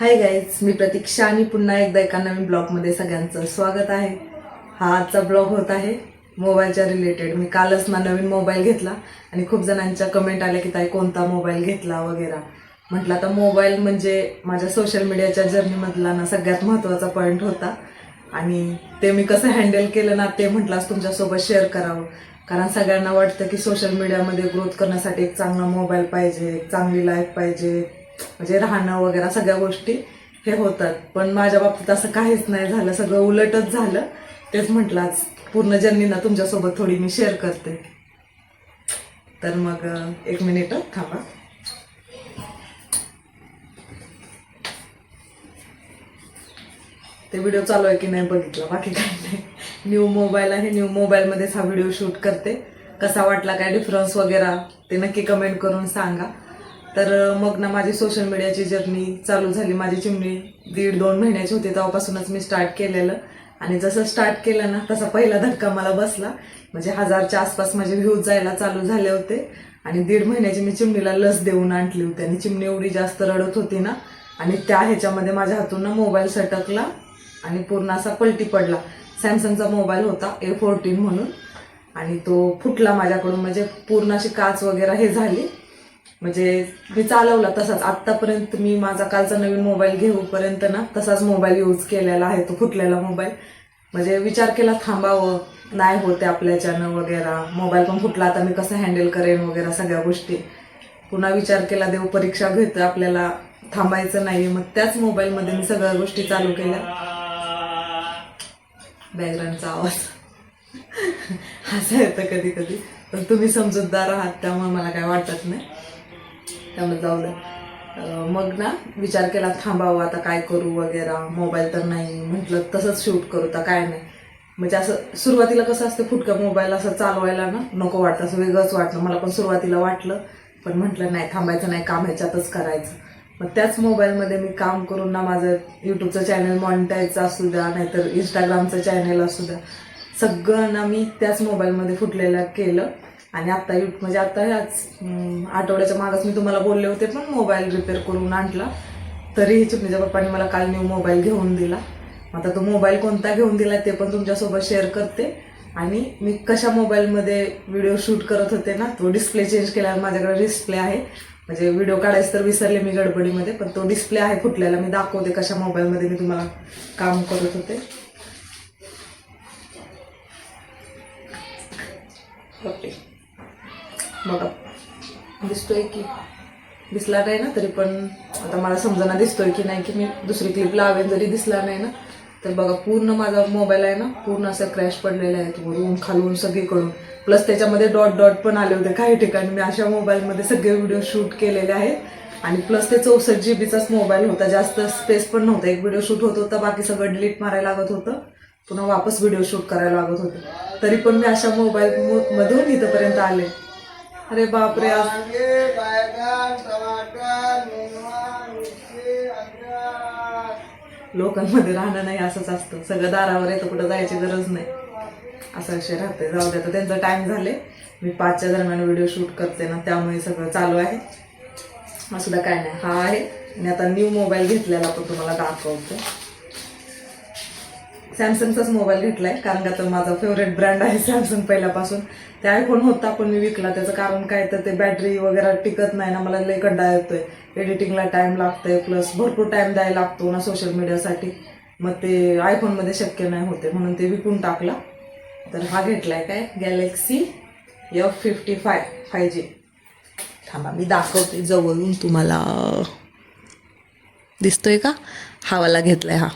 Hi guys मी प्रतीक्षा आणि पुन्हा एकदा एका नवीन ब्लॉगमध्ये सगळ्यांचं स्वागत आहे. हा आजचा ब्लॉग होत आहे मोबाईलच्या रिलेटेड मी कालच ना नवीन मोबाईल घेतला आणि खूप जणांच्या कमेंट आल्या की ताई कोणता मोबाईल घेतला वगैरे? म्हटलं आता मोबाईल म्हणजे माझ्या सोशल मीडियाच्या जर्नीमधला ना सगळ्यात महत्त्वाचा पॉईंट होता. आणि ते मी कसं हँडल केलं ना ते म्हटलं आज तुमच्यासोबत शेअर करावं. कारण सगळ्यांना वाटतं की सोशल मीडियामध्ये ग्रोथ करण्यासाठी एक चांगला मोबाईल पाहिजे एक चांगली लाईफ पाहिजे. म्हणजे राहणं वगैरे सगळ्या गोष्टी हे होतात. पण माझ्या बाबतीत असं काहीच नाही झालं. सगळं उलटच झालं. तेच म्हटलं आज पूर्ण जर्नी ना तुमच्यासोबत थोडी मी शेअर करते. तर मग एक मिनिट थांबा. ते व्हिडिओ चालू आहे की नाही बघितला? बाकी काही नाही. न्यू मोबाईल आहे. न्यू मोबाईलमध्येच हा व्हिडिओ शूट करते. कसा वाटला काय डिफरन्स वगैरे ते नक्की कमेंट करून सांगा. तर मग ना माझी सोशल मीडियाची जर्नी चालू झाली. माझी चिमणी दीड दोन महिन्याची होती तेव्हापासूनच मी स्टार्ट केलेलं. आणि जसं स्टार्ट केलं ना तसा पहिला धक्का मला बसला. म्हणजे हजारच्या आसपास माझे व्ह्यूज जायला चालू झाले होते. आणि दीड महिन्याची मी चिमणीला लस देऊन आणली होती. आणि चिमणी एवढी जास्त रडत होती ना आणि त्या ह्याच्यामध्ये माझ्या हातून ना मोबाईल सटकला आणि पूर्ण असा पलटी पडला. सॅमसंगचा मोबाईल होता ए फोर्टीन म्हणून. आणि तो फुटला माझ्याकडून. म्हणजे पूर्ण अशी काच वगैरे हे झाली. म्हणजे मी चालवला तसाच. आत्तापर्यंत मी माझा कालचा नवीन मोबाईल घेऊपर्यंत ना तसाच मोबाईल यूज केलेला आहे तो फुटलेला मोबाईल म्हणजे विचार केला थांबावं. नाही होते आपल्याच्यानं वगैरे. मोबाईल पण फुटला आता मी कसं हँडल करेन वगैरे सगळ्या गोष्टी. पुन्हा विचार केला देव परीक्षा घेतोय आपल्याला थांबायचं नाही मग त्याच मोबाईलमध्ये मी सगळ्या गोष्टी चालू केल्या. बॅकग्राऊंडचा आवाज. असं येतं कधी कधी. पण तुम्ही समजूतदार आहात त्यामुळे मला काय वाटत नाही. त्यामुळे जाऊ द्या मग ना विचार केला थांबावं आता काय करू वगैरे मोबाईल तर नाही. म्हटलं तसंच शूट करू तर काय नाही. म्हणजे असं सुरुवातीला कसं असतं फुटका मोबाईल असं चालवायला ना नको वाटतं. असं वेगळंच वाटलं. मला पण सुरुवातीला वाटलं. पण म्हटलं नाही थांबायचं नाही. काम ह्याच्यातच करायचं. मग त्याच मोबाईलमध्ये मी काम करून ना माझं यूट्यूबचं चॅनल मॉनिटाईजचं असू द्या नाहीतर इंस्टाग्रामचं चॅनल असू द्या. सगळं ना मी त्याच मोबाईलमध्ये फुटलेलं केलं. आणि आत्ता यू म्हणजे आत्ता ह्याच आठवड्याच्या मागच मी तुम्हाला बोलले होते पण मोबाईल रिपेअर करून आणला. तरीही चिपणीच्या पप्पांनी मला काल न्यू मोबाईल घेऊन दिला. आता तो मोबाईल कोणता घेऊन दिला ते पण तुमच्यासोबत शेअर करते. आणि मी कशा मोबाईलमध्ये व्हिडिओ शूट करत होते ना तो डिस्प्ले चेंज केला माझ्याकडे डिस्प्ले आहे. म्हणजे व्हिडिओ काढायचं तर विसरले मी गडबडीमध्ये पण तो डिस्प्ले आहे फुटलेला मी दाखवते कशा मोबाईलमध्ये मी तुम्हाला काम करत होते. ओके. बघा. दिसतोय की दिसला नाही ना तरी पण आता मला समजना दिसतोय की नाही की मी दुसरी क्लिप लावेन जरी दिसला नाही ना तर बघा पूर्ण माझा मोबाईल आहे ना पूर्ण असं क्रॅश पडलेला आहे वरून खालून सगळीकडून. प्लस त्याच्यामध्ये डॉट डॉट पण आले होते काही ठिकाणी. मी अशा मोबाईलमध्ये सगळे व्हिडिओ शूट केलेले आहेत. आणि प्लस ते चौसष्ट जी बीचाच मोबाईल होता. जास्त स्पेस पण नव्हता. एक व्हिडिओ शूट होत होता बाकी सगळं डिलीट मारायला लागत होतं. पुन्हा वापस व्हिडिओ शूट करायला लागत होतं. तरी पण मी अशा मोबाईल मधून इथंपर्यंत आले. अरे बापरे आज वांगे बैगन टमाटर नेनुआ मिरची अद्रक. लोकांमध्ये राहणं नाही असंच असतं. सगळं दारावर येतं कुठं जायची गरज नाही. असं विषय राहते. जाऊ द्या तर त्यांचा टाइम झाले. मी पाचच्या दरम्यान व्हिडिओ शूट करते ना त्यामुळे सगळं चालू आहे. असं काय नाही. हा आहे. आणि आता न्यू मोबाईल घेतलेला पण तुम्हाला दाखवतो. सॅमसंगचाच मोबाईल घेतलाय कारण का तर माझा फेवरेट ब्रँड आहे सॅमसंग पहिल्यापासून. ते आयफोन होता पण मी विकला. त्याचं कारण काय तर ते बॅटरी वगैरे टिकत नाही ना मला लय कंटाळा येतोय. एडिटिंगला टाइम लागतोय प्लस भरपूर टाइम द्यायला लागतो ना सोशल मीडियासाठी मग ते आयफोनमध्ये शक्य नाही होते म्हणून ते विकून टाकला. तर हा घेतलाय काय? Galaxy F fifty five five G थांबा मी दाखवते जवळून तुम्हाला. दिसतोय का? हा वाला घेतलाय हा.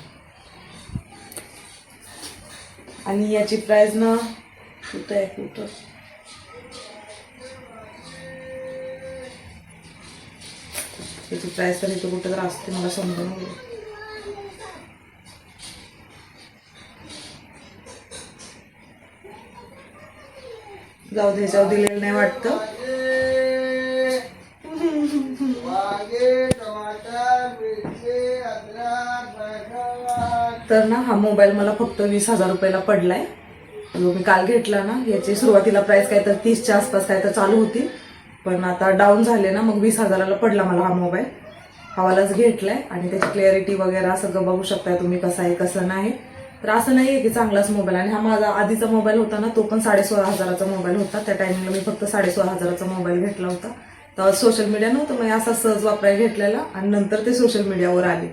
आणि याची प्राइस ना कुठं आहे कुठं? याची प्राइस तर इथं कुठं तर असते मला समजून जाऊ दे जाऊ दिलेलं नाही वाटतं. तर ना हा मोबाईल मला फक्त वीस हजार रुपयाला पडलाय. जो मी काल घेतला ना याची सुरुवातीला प्राइस काय तर तीसच्या आसपास काय तर चालू होती. पण आता डाऊन झाले ना मग वीस हजाराला पडला मला हा मोबाईल हवालाच घेतलाय आणि त्याची क्लॅरिटी वगैरे सगळं बघू शकताय तुम्ही कसं आहे कसं नाही. तर असं नाही आहे की चांगलाच मोबाईल आणि हा माझा आधीचा मोबाईल होता ना तो पण साडेसोळा हजाराचा मोबाईल होता. त्या टायमिंगला मी फक्त साडेसोळा हजाराचा मोबाईल घेतला होता. तर सोशल मीडिया नव्हतं मग असा सहज वापरायला घेतलेला आणि नंतर ते सोशल मीडियावर आले.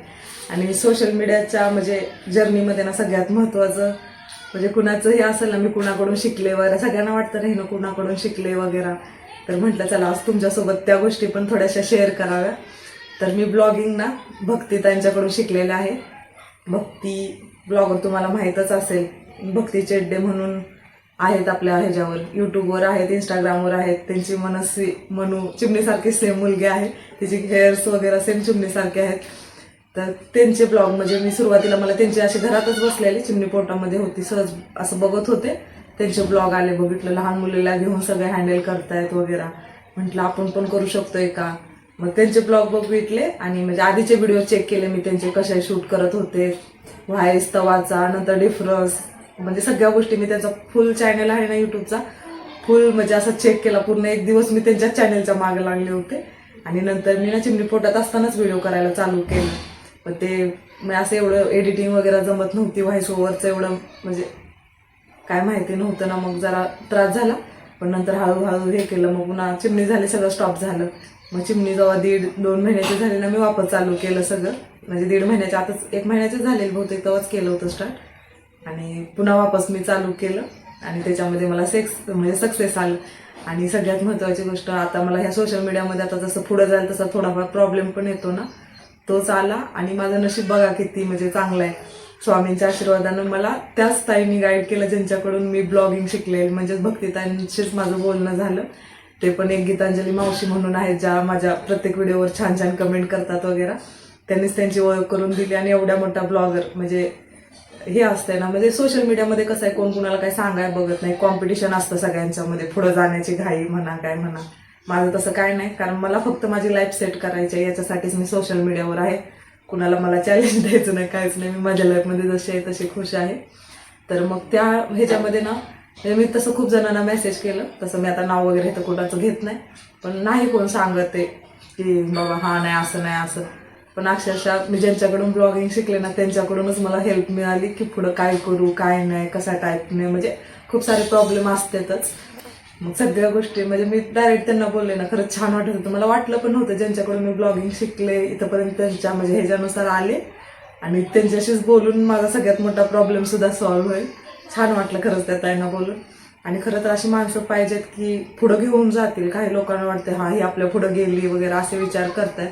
आणि सोशल मीडियाच्या म्हणजे जर्नीमध्ये ना सगळ्यात महत्त्वाचं म्हणजे कुणाचं हे असेल ना मी कुणाकडून शिकले वगैरे सगळ्यांना वाटतं नाही ना कुणाकडून शिकले वगैरे. तर म्हटलं चला आज तुमच्यासोबत त्या गोष्टी पण थोड्याशा शेअर कराव्या. तर मी ब्लॉगिंग ना भक्ती त्यांच्याकडून शिकलेलं आहे. भक्ती ब्लॉगर तुम्हाला माहीतच असेल. भक्ती चेड्डे म्हणून आहेत आपल्या ह्याच्यावर. यूट्यूबवर आहेत इंस्टाग्रामवर आहेत. त्यांची मनस्वी मनू चिमणीसारखी सेम मुलगी आहे. तिची हेअर्स वगैरे सेम चिमणीसारखे आहेत. तर त्यांचे ब्लॉग म्हणजे मी सुरुवातीला मला त्यांची अशी घरातच बसलेली चिमणी पोटामध्ये होती सहज असं बघत होते. त्यांचे ब्लॉग आले बघितलं लहान मुलीला घेऊन सगळे हँडल करतायत वगैरे. म्हटलं आपण पण करू शकतोय का? मग त्यांचे ब्लॉग बघितले आणि म्हणजे आधीचे व्हिडिओ चेक केले मी त्यांचे कसे शूट करत होते व्हाईस तवाचा नंतर डिफरन्स म्हणजे सगळ्या गोष्टी मी त्यांचा फुल चॅनल आहे ना यूट्यूबचा फुल म्हणजे असं चेक केला पूर्ण एक दिवस मी त्यांच्या चॅनलच्या मागे लागले होते. आणि नंतर मी ना चिमणी पोटात असतानाच व्हिडिओ करायला चालू केलं. पण ते असं एवढं एडिटिंग वगैरे जमत नव्हती व्हॉइस ओव्हरचं एवढं म्हणजे काय माहिती नव्हतं ना मग जरा त्रास झाला. पण नंतर हळूहळू हे केलं मग पुन्हा चिमणी झाली सगळं स्टॉप झालं. मग चिमणी जेव्हा दीड दोन महिन्याची झाली ना मी वापस चालू केलं सगळं. म्हणजे दीड महिन्याच्या आताच एक महिन्याचे झालेले बहुतेक तेव्हाच केलं होतं स्टार्ट आणि पुन्हा वापस मी चालू केलं. आणि त्याच्यामध्ये मला सेक्स म्हणजे सक्सेस आलं. आणि सगळ्यात महत्त्वाची गोष्ट आता मला ह्या सोशल मीडियामध्ये आता जसं पुढं जाईल तसा थोडाफार प्रॉब्लेम पण येतो ना. तोच आला आणि माझं नशीब बघा किती म्हणजे चांगलं आहे. स्वामींच्या आशीर्वादानं मला त्याच ताईंनी गाईड केलं ज्यांच्याकडून मी ब्लॉगिंग शिकले म्हणजे भक्तीताईंशीच माझं बोलणं झालं. ते पण एक गीतांजली मावशी म्हणून आहेत ज्या माझ्या प्रत्येक व्हिडिओवर छान छान कमेंट करतात वगैरे. त्यांनीच त्यांची ओळख करून दिली आणि एवढ्या मोठा ब्लॉगर म्हणजे हे असतंय ना म्हणजे सोशल मीडियामध्ये कसं आहे कोण कुणाला काही सांगाय बघत नाही. कॉम्पिटिशन असतं सगळ्यांच्यामध्ये पुढं जाण्याची घाई म्हणा काय म्हणा. माझं तसं काय नाही कारण मला फक्त माझी लाईफ सेट करायची आहे याच्यासाठीच मी सोशल मीडियावर आहे. कुणाला मला चॅलेंज द्यायचं नाही काहीच नाही. मी माझ्या लाईफमध्ये जशी आहे तशी खुश आहे. तर मग त्या ह्याच्यामध्ये ना म्हणजे मी तसं खूप जणांना मेसेज केलं. तसं मी आता नाव वगैरे तर कुणाचं घेत नाही पण नाही कोण सांगत ते की बाबा हा नाही असं नाही असं. पण अक्षरशः मी ज्यांच्याकडून ब्लॉगिंग शिकले ना त्यांच्याकडूनच मला हेल्प मिळाली की पुढं काय करू काय नाही कसा टाईप नाही. म्हणजे खूप सारे प्रॉब्लेम असतातच. मग सगळ्या गोष्टी म्हणजे मी डायरेक्ट त्यांना बोलले ना खरंच छान वाटत होतं. मला वाटलं पण नव्हतं ज्यांच्याकडून मी ब्लॉगिंग शिकले इथंपर्यंत त्यांच्या म्हणजे ह्याच्यानुसार आले. आणि त्यांच्याशीच बोलून माझा सगळ्यात मोठा प्रॉब्लेम सुद्धा सॉल्व्ह होईल. छान वाटलं खरंच त्या ताईंना बोलून. आणि खरं तर अशी माणसं पाहिजेत की पुढं घेऊन जातील. काही लोकांना वाटते हा ही आपल्या पुढं गेली वगैरे असे विचार करतायत.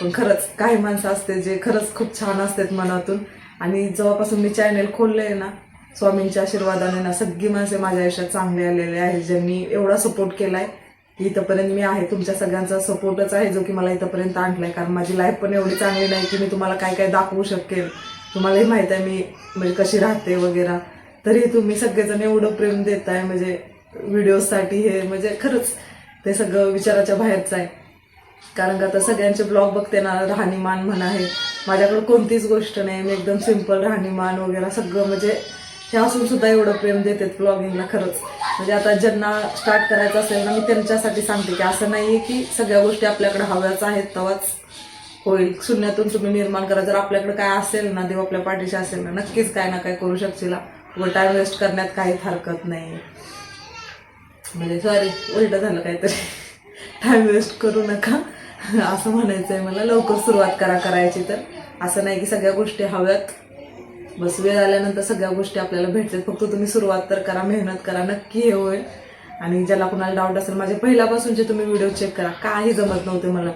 पण खरंच काही माणसं असते जे खरंच खूप छान असतात मनातून. आणि जेव्हापासून मी चॅनेल खोलले ना स्वामींच्या आशीर्वादाने ना सगळी माणसे माझ्या आयुष्यात चांगले आलेले आहेत. ज्यांनी एवढा सपोर्ट केलाय की इथंपर्यंत मी आहे. तुमच्या सगळ्यांचा सपोर्टच आहे जो की मला इथंपर्यंत आणलाय. कारण माझी लाईफ पण एवढी चांगली नाही की मी तुम्हाला काय काय दाखवू शकेल तुम्हालाही माहीत आहे मी म्हणजे कशी राहते वगैरे. तरी तुम्ही सगळेजण एवढं प्रेम देताय. म्हणजे व्हिडिओसाठी हे म्हणजे खरंच ते सगळं विचाराच्या बाहेरचं आहे. कारण का आता सगळ्यांचे ब्लॉग बघते ना राहणीमान म्हणा हे. माझ्याकडे कोणतीच गोष्ट नाही. मी एकदम सिंपल राहणीमान वगैरे सगळं म्हणजे हे असून सुद्धा एवढं प्रेम देतात ब्लॉगिंगला खरंच. म्हणजे आता ज्यांना स्टार्ट करायचं असेल ना मी त्यांच्यासाठी सांगते की असं नाही आहे की सगळ्या गोष्टी आपल्याकडे हव्याच आहेत तेव्हाच होईल. शून्यातून तुम्ही निर्माण करा. जर आपल्याकडे काय असेल ना देव आपल्या पाठीशी असेल ना नक्कीच काय ना काय करू शकशील. व टाइम वेस्ट करण्यात काहीच हरकत नाही. म्हणजे सॉरी उलट झालं काहीतरी. टाइम वेस्ट करू नका. असं म्हणायचं आहे मला. लवकर सुरुवात करा करायची तर. असं नाही की सगळ्या गोष्टी हव्यात. बस वेळ आल्यानंतर सगळ्या गोष्टी आपल्याला भेटतात. फक्त तुम्ही सुरुवात तर करा मेहनत करा नक्की हे होईल. आणि ज्याला कुणाला डाऊट असेल माझे पहिल्यापासूनचे तुम्ही व्हिडिओ चेक करा. काही जमत नव्हते मला.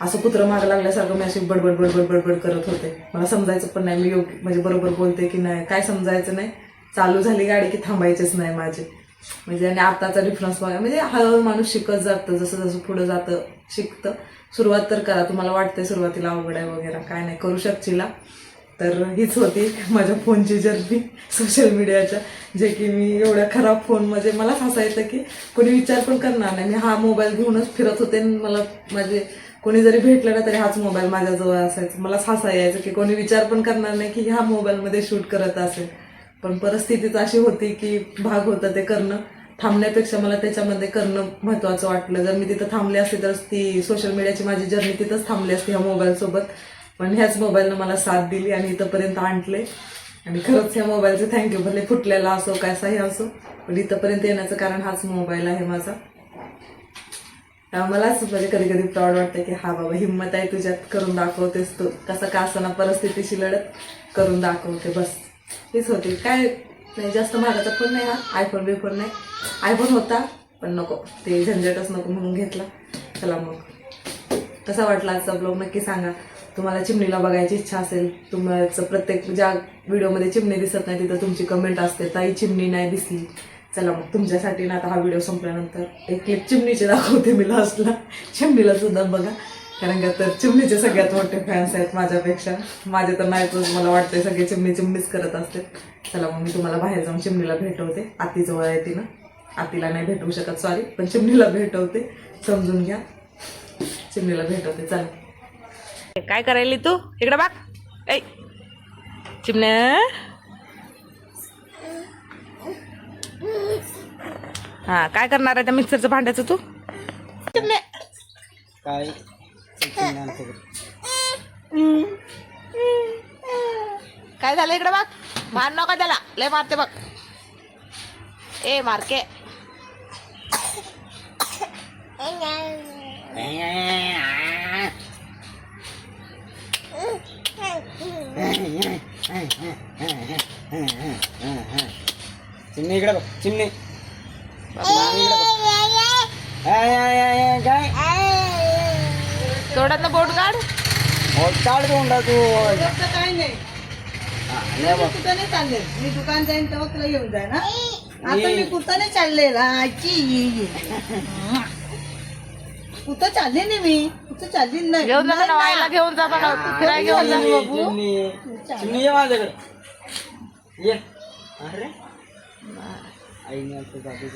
असं कुत्रं माग लागल्यासारखं मी अशी बडबड बडबड बडबड करत होते. मला समजायचं पण नाही. मी योग्य म्हणजे बरोबर बोलते की नाही? काय समजायचं नाही? चालू झाली गाडी की थांबायचीच नाही माझे. म्हणजे आणि आताचा डिफरन्स बघा. म्हणजे हळूहळू माणूस शिकत जातं. जसं जसं पुढं जातं शिकतं. सुरुवात तर करा. तुम्हाला वाटतंय सुरुवातीला अवघड आहे वगैरे. काय नाही. करू शकशीला तर हीच होती माझ्या फोनची जर्नी सोशल मीडियाच्या जे की मी एवढ्या खराब फोन म्हणजे मला असं येतं की कोणी विचार पण करणार नाही. मी हा मोबाईल घेऊनच फिरत होते आणि मला माझे कोणी जरी भेटलं ना तरी हाच मोबाईल माझ्याजवळ असायचा. मला हसा यायचं की कोणी विचार पण करणार नाही की ह्या मोबाईलमध्ये शूट करत असेल. पण परिस्थितीच अशी होती की भाग होता ते करणं. थांबण्यापेक्षा मला त्याच्यामध्ये करणं महत्त्वाचं वाटलं. जर मी तिथं थांबले असते तर ती सोशल मीडियाची माझी जर्नी तिथंच थांबली असते ह्या मोबाईल सोबत. पण ह्याच मोबाईलनं मला साथ दिली आणि इथंपर्यंत आणले. आणि खरंच ह्या मोबाईलचं थँक्यू भले फुटलेला असो कसाही असो पण इथंपर्यंत येण्याचं कारण हाच मोबाईल आहे माझा. मलाच मला असं म्हणजे कधी कधी प्राऊड वाटतं की हा बाबा हिंमत आहे तुझ्यात करून दाखवतेस तू. कसं का असताना परिस्थितीशी लढत करून दाखवते बस. हेच होते. काय नाही जास्त महागाचा पण नाही हा. आयफोन बिफोन नाही. आयफोन होता पण नको. ते झंझटच नको म्हणून घेतला. चला मग. कसा वाटला आजचा ब्लॉग नक्की सांगा. तुम्हाला चिमणीला बघायची इच्छा असेल तुमचं प्रत्येक ज्या व्हिडिओमध्ये चिमणी दिसत नाही तिथं तुमची कमेंट असते ताई चिमणी नाही दिसली. चला मग तुमच्यासाठी ना आता हा व्हिडिओ संपल्यानंतर एक क्लिप चिमणीचे दाखवते मी लास्टला चिमणीला सुद्धा बघा. कारण का तर चिमणीचे सगळ्यात मोठे फॅन्स आहेत माझ्यापेक्षा. माझे तर नाही मला वाटते सगळे चिमणी चिमणीच करत असते चला मग मी तुम्हाला बाहेर जाऊन चिमणीला भेटवते. आतीजवळ आहे तिनं आतीला नाही भेटवू शकत सॉरी पण चिमणीला भेटवते. समजून घ्या. चिमणीला भेटवते. चला. काय करायली तू? इकडे बाग ऐ. चिमण्या. हा काय करणार आहे त्या मिक्सरचं भांड्याचं तू? चिमण्या. काय? काय झालं इकडे बघ? मार नका त्याला. लय मारते बघ. ए मारके. चिमणी इकडे बघ चिमणी. काय तोडात बोट काढ. काढ तोंडा तू. काय नाही मी कुठं नाही चालले मी दुकान जाईन तेव्हा तुला घेऊन जाय ना आता मी कुठं नाही चालले आजी कुठं चालले नाही मी? नाही. घेऊन जातो ना. वायला घेऊन जातो ना फिरायला घेऊन जा. चिमणी चिमणी ये माझ्याकडे. ये. अरे. आता जाते